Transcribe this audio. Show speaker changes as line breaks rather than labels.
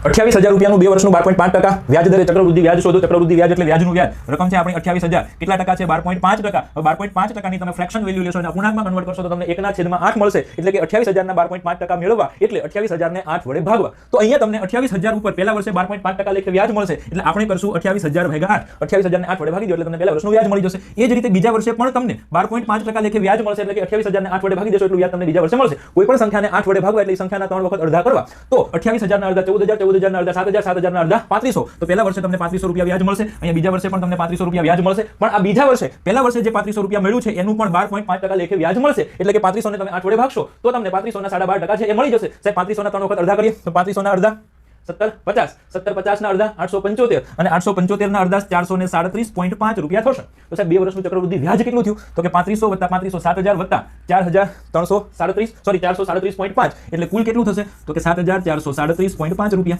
અઠ્યાવીસ હજાર રૂપિયાનું બે વર્ષનું બાર પોઈન્ટ પાંચ ટકા વ્યાજ દરે ચક્રવૃદ્ધિ વ્યાજ શોધો, ચક્રવૃદ્ધિ વ્યાજ એટલે વ્યાજનું વ્યાજ. રકમ છે આપણી અઠ્યાવીસ હજાર. કેટલા ટકા છે? બાર પોઈન્ટ પાંચ ટકા. બાર પોઈન્ટ પાંચ ટકાની તમે ફ્રેક્શન વેલ્યુ લેશો અને પૂર્ણાંકમાં કન્વર્ટ કરશો તો તમને એકના છેદમાં આઠ મળશે. એટલે કે અઠ્યાવીસ હજારના બાર પોઈન્ટ પાંચ ટકા મેળવવા એટલે અઠ્યાવીસ હજારને આઠ વડે ભાગવા. તો અહીંયા તમને અઠ્યાવીસ હજાર ઉપર પહેલા વર્ષે બાર પોઈન્ટ પાંચ ટકા લેખે વ્યાજ મળશે. એટલે આપણે કરશું અઠ્યાવીસ હજાર ભેગા આઠ. અઠ્યાવીસ હજારને આઠ વડે ભાગી દો એટલે તમને પહેલા વર્ષનું વ્યાજ મળી જશે. એ જ રીતે બીજા વર્ષે પણ તમને બાર પોઈન્ટ પાંચ ટકા લેખે વ્યાજ મળશે એટલે કે અઠ્યાવીસ હજારને આઠ વડે ભાગી દેશો એટલું વ્યાજ તમને બીજા વર્ષે મળશે. કોઈ પણ સંખ્યાને આઠ વડે ભાગવા એટલે સંખ્યાના ત્રણ વખત અડધા કરવા. તો અઠ્યાવીસ હજારના અડધા ચૌદ હજાર ચૌદ હજારના અડધા સાત હજાર સાત હજારના અડધા, પાંત્રીસો. તો પહેલા વર્ષે તમને પાંત્રીસો રૂપિયા વ્યાજ મળશે. અહીંયા બીજા વર્ષે પણ તમને પાંત્રીસો રૂપિયા વ્યાજ મળશે. પણ આ બીજા વર્ષે, પહેલા વર્ષે જે પાંત્રીસો રૂપિયા મળ્યું છે, એનું પણ બાર પોઈન્ટ પાંચ ટકા લેખે વ્યાજ મળશે. એટલે કે પાંત્રીસો ને તમે આઠ ભાગશો, તો તમને પાંત્રીસોના સાડા બાર ટકા છે, એ મળી જશે. સાહેબ, પાંત્રીસોના ત્રણ વખત અડધા કરીએ, તો પાંત્રીસોના અડધા, સત્તર પચાસ. સત્તર પચાસના અડધા, આઠસો પંચોતેર. અને આઠસો પંચોતેરના અડધા ચારસો ને સાડત્રીસ પોઈન્ટ પાંચ રૂપિયા થશે. તો સાહેબ, બે વર્ષનું ચક્રવૃદ્ધિ વ્યાજ કેટલું થયું? તો કે પાંત્રીસો વત્તા પાંત્રીસો સાત હજાર વત્તા ચાર હજાર ત્રણસો સાડત્રીસ સોરી ચારસો સાડત્રીસ પોઈન્ટ પાંચ. એટલે કુલ કેટલું થશે? તો કે સાત હજાર ચારસો સાડત્રીસ પોઈન્ટ પાંચ રૂપિયા.